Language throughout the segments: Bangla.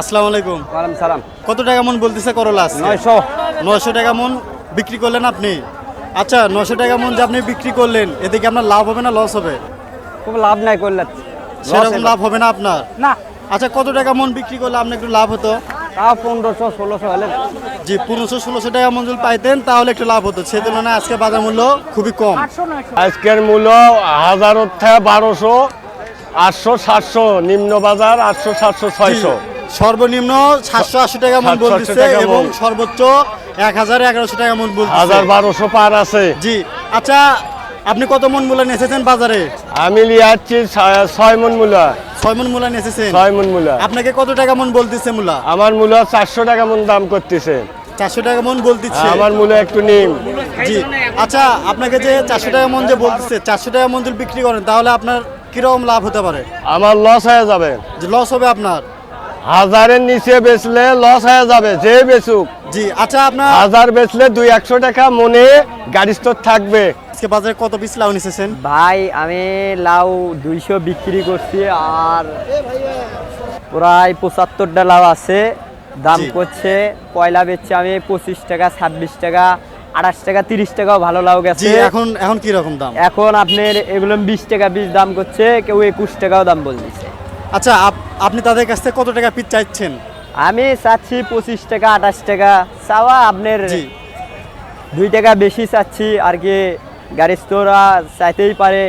আসসালামু আলাইকুম। ওয়ালাইকুম সালাম। কত টাকা মন বলতেছে করলা নয়শো। নয়শো টাকা মন বিক্রি করলেন আপনি? আচ্ছা নয়শো টাকা মন যে আপনি বিক্রি করলেন এতে কি আপনার লাভ হবে না লস হবে? খুব লাভ নাই করলে। সেরকম লাভ হবে না আপনার? না। আচ্ছা কত টাকা মন বিক্রি করলে আপনার একটু লাভ হতো? তাও পনেরোশো ষোলোশো হলে। জি পনেরোশো ষোলোশো টাকা মন যদি পাইতেন তাহলে একটু লাভ হতো। সে তুলনায় আজকে বাজার মূল্য খুবই কম। আজকের মূল্য হাজার থেকে বারোশো আটশো সাতশো নিম্ন বাজার আটশো সাতশো ছয়শো। সর্বনিম্ন সাতশো আশি টাকা মন 780 বলতেছে এবং সর্বোচ্চ এক হাজার এগারোশো টাকা মন হাজার বারোশো পার আছে। জি। আচ্ছা আপনি কত মন মূল্য নিয়েছেন বাজারে? আমি লিয়াচ্ছি ছয়- মন মূলা। ছয় মন মূল্য নিয়েছেন ছয় মন মূলা। আপনাকে কত টাকা মন বলতেছে মূলা? আমার মূল্য চারশো টাকা মন দাম করতেছে। চারশো টাকা মন বলতেছে। আমার মূল্য একটু নিম। জি। আচ্ছা আপনাকে যে চারশো টাকা মন যে বলতেছে চারশো টাকা মন যদি বিক্রি করেন তাহলে আপনার কীরকম লাভ হতে পারে? আমার লস হয়ে যাবে। লস হবে আপনার? হাজারের নিচে বেচলে লস হয়ে যাবে যে বেচুক। জি আচ্ছা আপনার হাজার বেচলে দুই একশো টাকা মনে গাড়ি স্টোর থাকবে। আজকে বাজারে কত পিস লাউ নিছেন ভাই আমি লাউ দুইশো বিক্রি করছি আর প্রায় পঁচাত্তরটা লাউ আছে। দাম করছে পয়লা বেচছি আমি পঁচিশ টাকা ছাব্বিশ টাকা আঠাশ টাকা তিরিশ টাকাও ভালো লাউ গেছে। এখন এখন কি রকম দাম? এখন আপনার এগুলো বিশ টাকা বিশ দাম করছে কেউ একুশ টাকাও দাম বলতেছে। আচ্ছা আপ- আপনি তাদের কাছ থেকে কত টাকা পিস চাইছেন? আমি চাচ্ছি পঁচিশ টাকা আঠাশ টাকা। চাওয়া আপনার দুই টাকা বেশি চাচ্ছি আর কি গাড়ি স্টোরা চাইতেই পারে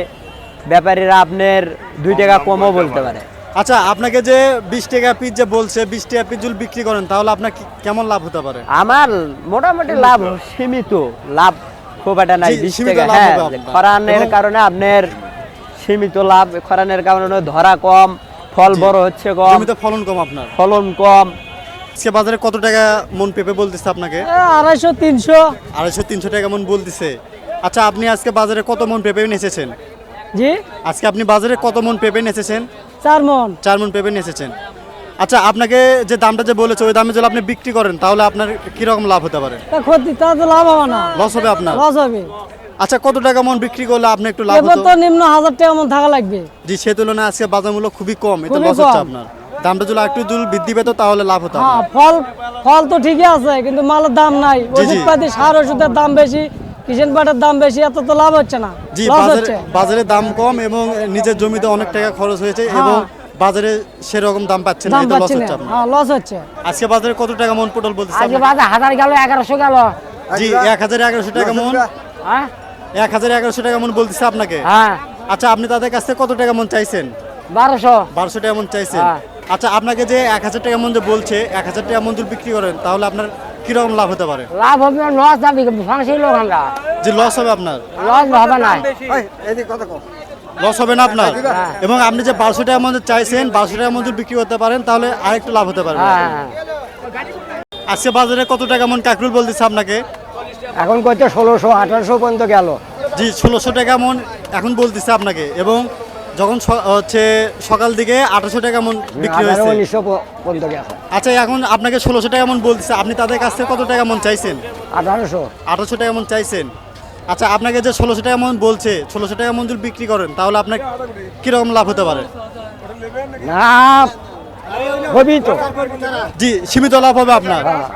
ব্যাপারীরা আপনার দুই টাকা কমও বলতে পারে। আচ্ছা আপনাকে যে বিশ টাকা পিস যে বলছে বিশ টাকা পিস যদি বিক্রি করেন তাহলে আপনার কেমন লাভ হতে পারে? আমার মোটামুটি লাভ সীমিত লাভ খুব একটা নাই বিশ টাকা হ্যাঁ খরানের কারণে আপনার সীমিত লাভ খরানের কারণে ধরা কম ফল। বড় হচ্ছে কম জমিতে ফলন কম আপনার? ফলন কম। আজকে বাজারে কত টাকা মন পেঁপে বলতেছে আপনাকে? আড়াইশো তিনশো। আড়াইশো তিনশো টাকা মন বলতেছে। আচ্ছা আপনি আজকে বাজারে কত মন পেঁপে নেচেছেন? জি? আজকে আপনি বাজারে কত মন পেঁপে নেচেছেন? চার মন। চার মন পেঁপে নেচেছেন। আচ্ছা আপনাকে যে দামটা যে বলেছে ওই দামে যদি আপনি বিক্রি করেন তাহলে আপনার কীরকম লাভ হতে পারে? ক্ষতি তা তো লাভ হবে না। লস হবে আপনার? লস হবে। আচ্ছা কত টাকা মন বিক্রি করলে আপনি একটু লাভ এবার হতো? তো নিম্ন হাজার টাকা মন থাকা লাগবে। জি সে তুলনায় আজকে বাজার মূল্য খুবই কম এতে খুবই লস হচ্ছে কম। আপনার। দামটা যদি একটু যদি বৃদ্ধি পেত তাহলে লাভ হতো হ্যাঁ ফল ফল তো ঠিকই আছে কিন্তু মালের দাম নাই। জি, জি। ওষুধ সার ওষুধের দাম বেশি কিষেন পাটের দাম বেশি এত তো লাভ হচ্ছে না। জি লস বাজারে হচ্ছে। বাজারে দাম কম এবং নিজের জমিতে অনেক টাকা খরচ হয়েছে হ্যাঁ। এবং বাজারে সেরকম দাম পাচ্ছে না দাম এতে লস পাচ্ছি না। হচ্ছে আপনার। হ্যাঁ লস হচ্ছে। আজকে বাজারে কত টাকা মন পটল বলতেছে আজকে আপনার? বাজার হাজার গেল এগারোশো গেল। জি এক হাজার এগারোশো টাকা মন। হ্যাঁ? এক হাজার এগারোশো টাকা মন বলতেছে আপনাকে? হ্যাঁ। আচ্ছা আপনি তাদের কাছ থেকে কত টাকা মন চাইছেন? বারোশো। বারোশো টাকা মন চাইছেন। হ্যাঁ। আচ্ছা আপনাকে যে এক হাজার টাকা মন যে বলছে এক হাজার টাকা মন বিক্রি করেন তাহলে আপনার কীরকম লাভ হতে পারে? লাভ হবে লস যাবে ফাংশন লোক আমরা। যে লস হবে আপনার? লস হবে না। লস হবে না আপনার? এবং আপনি যে বারোশো টাকা মন চাইছেন বারোশো টাকা মন বিক্রি করতে পারেন তাহলে আরেকটু লাভ হতে পারে হ্যাঁ। আজকে বাজারে কত টাকা মন কাকরুল বলতেছে আপনাকে? এখন কত ষোলোশো আঠারোশো পর্যন্ত গেল। জি ষোলোশো টাকা মন এখন বলতেছে আপনাকে। এবং যখন হচ্ছে সকাল দিকে আঠারোশো টাকা মন বিক্রি হয়েছে। উনিশশো পর্যন্ত গেছে। আচ্ছা এখন আপনাকে ষোলোশো টাকা মন বলতেছে আপনি তাদের কাছ থেকে কত টাকা মন চাইছেন? আঠারোশো। আঠারোশো টাকা মন চাইছেন। আচ্ছা আপনাকে যে ষোলোশো টাকা মন বলছে ষোলোশো টাকা মন যদি বিক্রি করেন তাহলে আপনার কীরকম লাভ হতে পারে? না তো। জি সীমিত লাভ হবে আপনার।